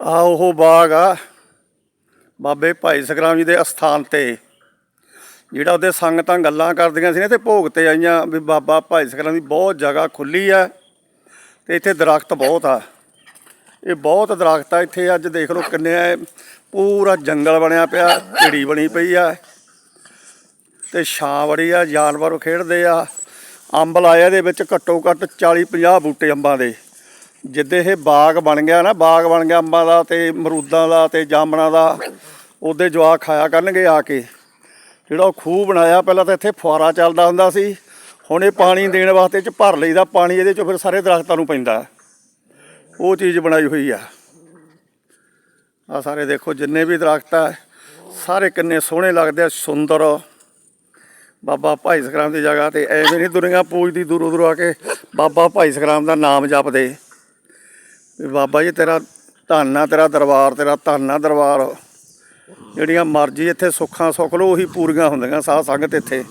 ਆ ਉਹ ਬਾਗ ਆ ਬਾਬੇ ਭਾਈ ਸਖਰਾਮ ਜੀ ਦੇ ਅਸਥਾਨ ਤੇ, ਜਿਹੜਾ ਉਹਦੇ ਸੰਗਤਾਂ ਗੱਲਾਂ ਕਰਦੀਆਂ ਸੀ ਨੇ ਤੇ ਭੋਗ ਤੇ ਆਈਆਂ ਵੀ ਬਾਬਾ ਭਾਈ ਸਖਰਾਮ ਦੀ ਬਹੁਤ ਜਗ੍ਹਾ ਖੁੱਲੀ ਆ ਤੇ ਇੱਥੇ ਦਰਖਤ ਬਹੁਤ ਆ। ਇਹ ਬਹੁਤ ਦਰਖਤ ਆ, ਇੱਥੇ ਅੱਜ ਦੇਖ ਲਓ ਕਿੰਨੇ ਆ, ਪੂਰਾ ਜੰਗਲ ਬਣਿਆ ਪਿਆ ਢਿੜੀ ਬਣੀ ਪਈ ਆ ਤੇ ਛਾਂ ਬੜੀ ਆ, ਜਾਨਵਰ ਖੇਡਦੇ ਆ, ਅੰਬ ਲਾਇਆ ਇਹਦੇ ਵਿੱਚ ਘੱਟੋ ਘੱਟ 40 50 ਬੂਟੇ ਅੰਬਾਂ ਦੇ। ਜਿੱਦੇ ਇਹ ਬਾਗ ਬਣ ਗਿਆ ਨਾ, ਬਾਗ ਬਣ ਗਿਆ ਅੰਬਾਂ ਦਾ ਤੇ ਮਰੂਦਾਂ ਦਾ ਤੇ ਜਾਮਣਾਂ ਦਾ, ਉਹਦੇ ਜਵਾਕ ਖਾਇਆ ਕਰਨਗੇ ਆ ਕੇ। ਜਿਹੜਾ ਉਹ ਖੂਹ ਬਣਾਇਆ, ਪਹਿਲਾਂ ਤਾਂ ਇੱਥੇ ਫੁਆਰਾ ਚੱਲਦਾ ਹੁੰਦਾ ਸੀ। ਹੁਣ ਇਹ ਪਾਣੀ ਦੇਣ ਵਾਸਤੇ ਚ ਭਰ ਲਈਦਾ, ਪਾਣੀ ਇਹਦੇ ਚੋਂ ਫਿਰ ਸਾਰੇ ਦਰਖਤਾਂ ਨੂੰ ਪੈਂਦਾ। ਉਹ ਚੀਜ਼ ਬਣਾਈ ਹੋਈ ਆ। ਆ ਸਾਰੇ ਦੇਖੋ, ਜਿੰਨੇ ਵੀ ਦਰਖਤ ਆ, ਸਾਰੇ ਕਿੰਨੇ ਸੋਹਣੇ ਲੱਗਦੇ ਆ, ਸੁੰਦਰ। ਬਾਬਾ ਭਾਈ ਸਖਰਾਮ ਦੀ ਜਗ੍ਹਾ ਤੇ ਐਵੇਂ ਨਹੀਂ ਦੁਨੀਆ ਪੂਜਦੀ ਦੂਰੋਂ ਦੂਰੋਂ ਆ ਕੇ ਬਾਬਾ ਭਾਈ ਸਖਰਾਮ ਦਾ ਨਾਮ ਜਪਦੇ। ਬਾਬਾ ਜੀ, ਤੇਰਾ ਧੰਨ ਆ, ਤੇਰਾ ਦਰਬਾਰ, ਤੇਰਾ ਧੰਨ ਆ ਦਰਬਾਰ। ਜਿਹੜੀਆਂ ਮਰਜ਼ੀ ਇੱਥੇ ਸੁੱਖਾਂ ਸੁੱਖ ਲੋ ਉਹੀ ਪੂਰੀਆਂ ਹੁੰਦੀਆਂ ਸਾਧ ਸੰਗਤ ਇੱਥੇ।